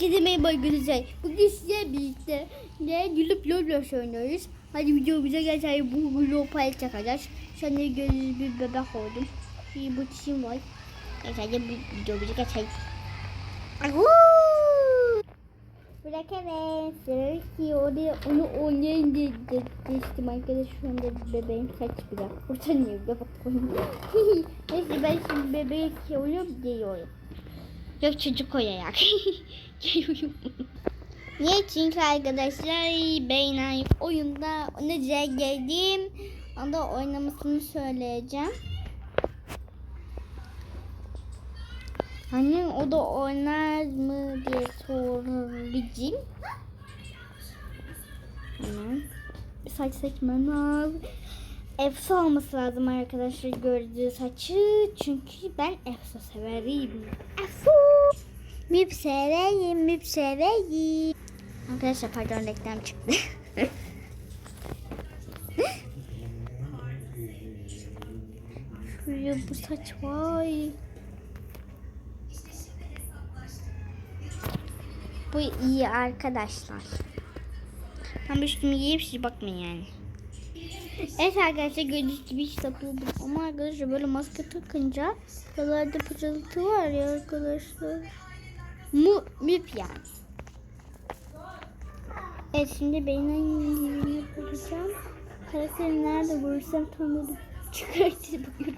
Herkese merhaba arkadaşlar. Bugün size birlikte ne gülüp Roblox oynuyoruz. Hadi videomuza geçelim. Bu Global çakacağız. Şu anda gördüğünüz bir bebek oldum. Bir bu çişim var. Neyse hadi bu videomuza geçelim. Bırak evet. Sıra ki oraya onu oynayın diye demiştim arkadaşlar. Şu anda bebeğim saç bile. Utanıyor bebek oynuyor. Neyse ben şimdi bebek oluyorum diyorum. Yok çocuk. Geliyorum. Niye? Çünkü arkadaşlar ben oyunda ne güzel geldim. Onda oynamasını söyleyeceğim. Hani o da oynar mı diye soracağım. Hemen saç seçmem lazım. Efsa olması lazım arkadaşlar gördüğü saçı. Çünkü ben Efsa severim. Efsa. Müp severim, müp severim. Arkadaşlar pardon reklam çıktı. Şuraya bu saç vay. Bu iyi arkadaşlar. Ben üstümü giyip siz bakmayın yani. Evet arkadaşlar gördüğünüz gibi hiç yapıyordum. Ama arkadaşlar böyle maske takınca buralarda pırıltı var ya arkadaşlar. Mu müp yani. Evet şimdi benim yerini bulacağım. Karakteri nerede bulursam tanırım. Çıkartır bakıyorum.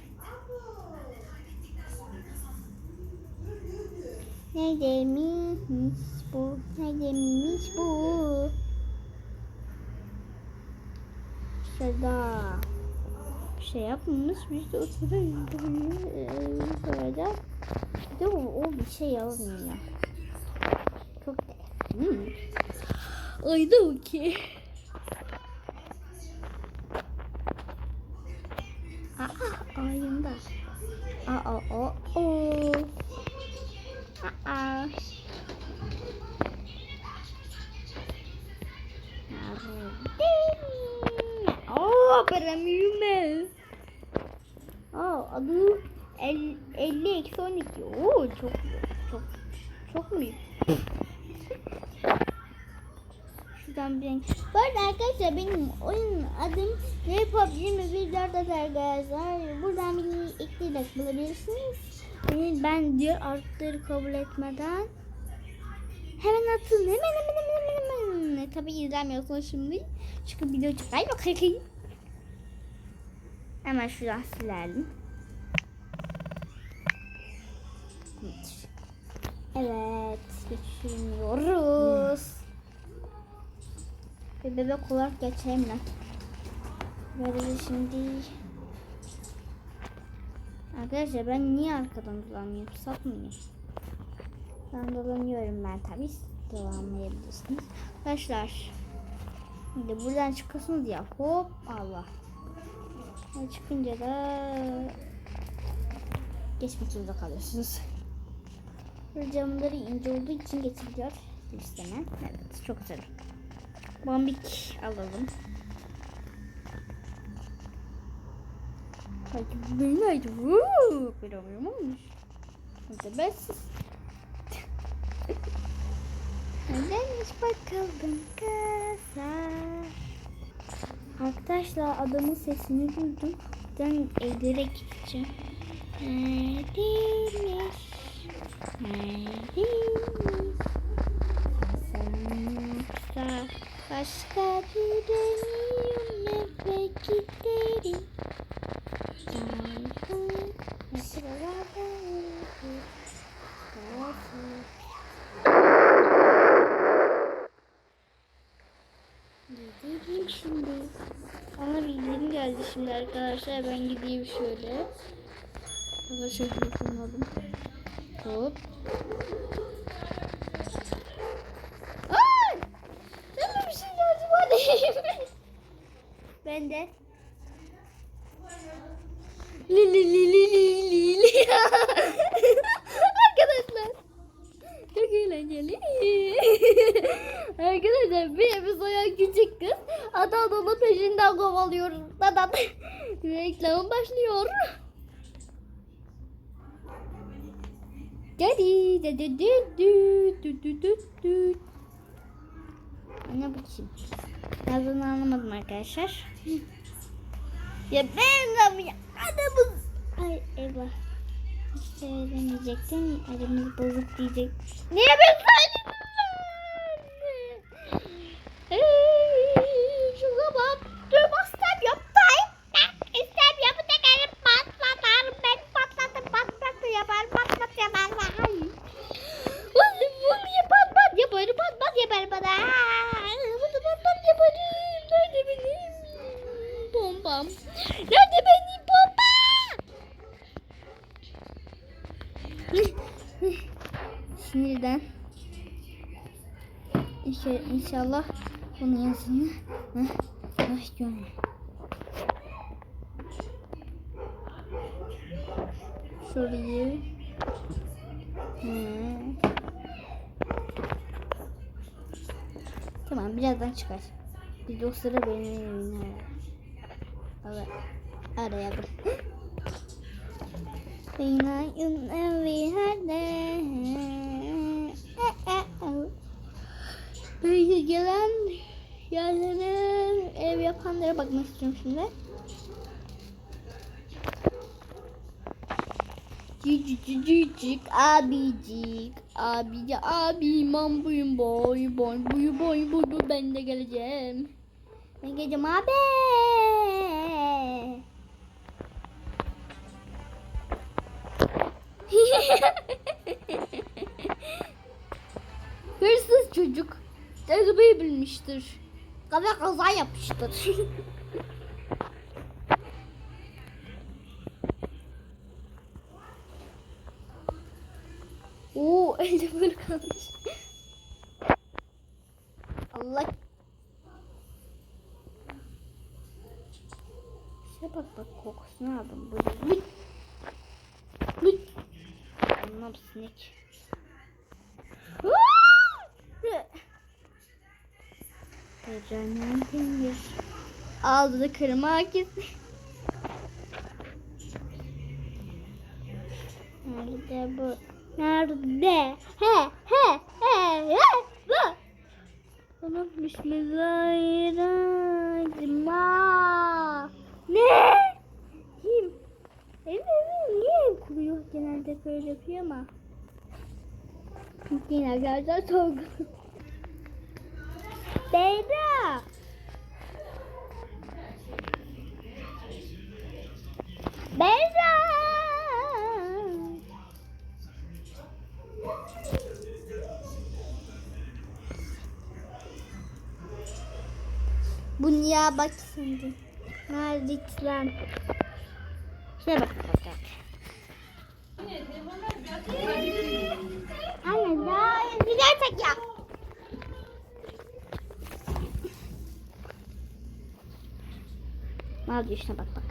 Neredeymiş bu? Neredeymiş bu? Şurada. Bir şey yapmamış. Biz de oturuyoruz. Böyle. Bir de o, o bir şey yazmıyor. Çok hmm. Ay da okey. Aa, ayında. Aa, o, o. Aa. Oo, paramıyorum Aa, adı el- 50 eksi 12. Oo, çok çok çok mu? Şuradan bir renk. Bu arada arkadaşlar benim oyun adım ve PUBG Mobile 4 arkadaşlar. Buradan bir ekleyerek bulabilirsiniz. Yani ben diğer artları kabul etmeden hemen atın. Hemen hemen hemen hemen hemen. Tabii izlemiyorsunuz şimdi. Çünkü video çıkar bakayım. Hemen şuradan silelim. Evet, geçiyoruz. Bir bebek olarak geçeyim ben. Böyle şimdi... Arkadaşlar ben niye arkadan dolanıyorum? Sap mıyım? Ben dolanıyorum ben tabi. Dolanmayabilirsiniz. Arkadaşlar. Şimdi buradan çıkıyorsunuz ya. Hop Allah. Böyle çıkınca da geçmek zorunda kalıyorsunuz. Böyle camları ince olduğu için geçiliyor. İstemem. Evet çok güzel. Bambik alalım. Hadi beni hadi. Vuuu. Bir alıyorum olmuş. Hadi bensiz. Nedenmiş bakalım kasa. Arkadaşlar adamın sesini duydum. Ben evlere gideceğim. Neredeymiş? Neredeymiş? Sen başka bir giderim. Gideyim şimdi. Ama bildirim geldi şimdi arkadaşlar. Ben gideyim şöyle. Arkadaşlar telefonumu aldım. Hop. Şey ben de. Li li li li li li li. Arkadaşlar. Çok eğlenceli. Arkadaşlar bir bir soyan küçük kız. Adam onun peşinden kovalıyor. Reklam başlıyor. Dedi dedi dedi dedi dedi. Ne bu kim? Yazdığını anlamadım arkadaşlar. ya ben de adamız. Ay eyvah. Hiç söylemeyecektim. Elimiz bozuk diyecek. Niye ben İnşallah, inşallah bunun yazını Ay görmüyorum. Şurayı Hı. Tamam birazdan çıkar. De o sıra benim evimde. Evet. Arayalım. Benim evi nerede? Böyle gelen yerlere ev yapanlara bakmak istiyorum şimdi. Cicik cicik abicik abici abi man buyum boy boy boy boy boy ben de geleceğim. Ben geleceğim abi. Bilmiştir. Kaza kaza yapmıştır. Oo elde böyle kalmış. Allah. Şuna bak bak kokusunu aldım böyle. Anlam sinek. Peynir. Aldı da kırmak izi. Nerede bu? Nerede? He he he he bu. Bana Bismillahirrahmanirrahim. Ne? Kim? Evim evim niye ev kuruyor? Genelde böyle yapıyor ama. Yine gerçekten sorgu. Beyda. Beyda. Bu niye bak şimdi. Nerede lan? Şuna bak. Anne daha gidersek ya. Ne yapıyor şuna bak bak.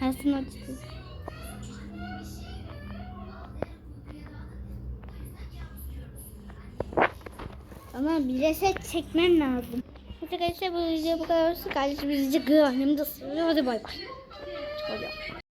Ersin açtı. Ama bir reset çekmem lazım. Arkadaşlar bu video bu kadar olsun. Kardeşim bizi görmem de Hadi bay bay.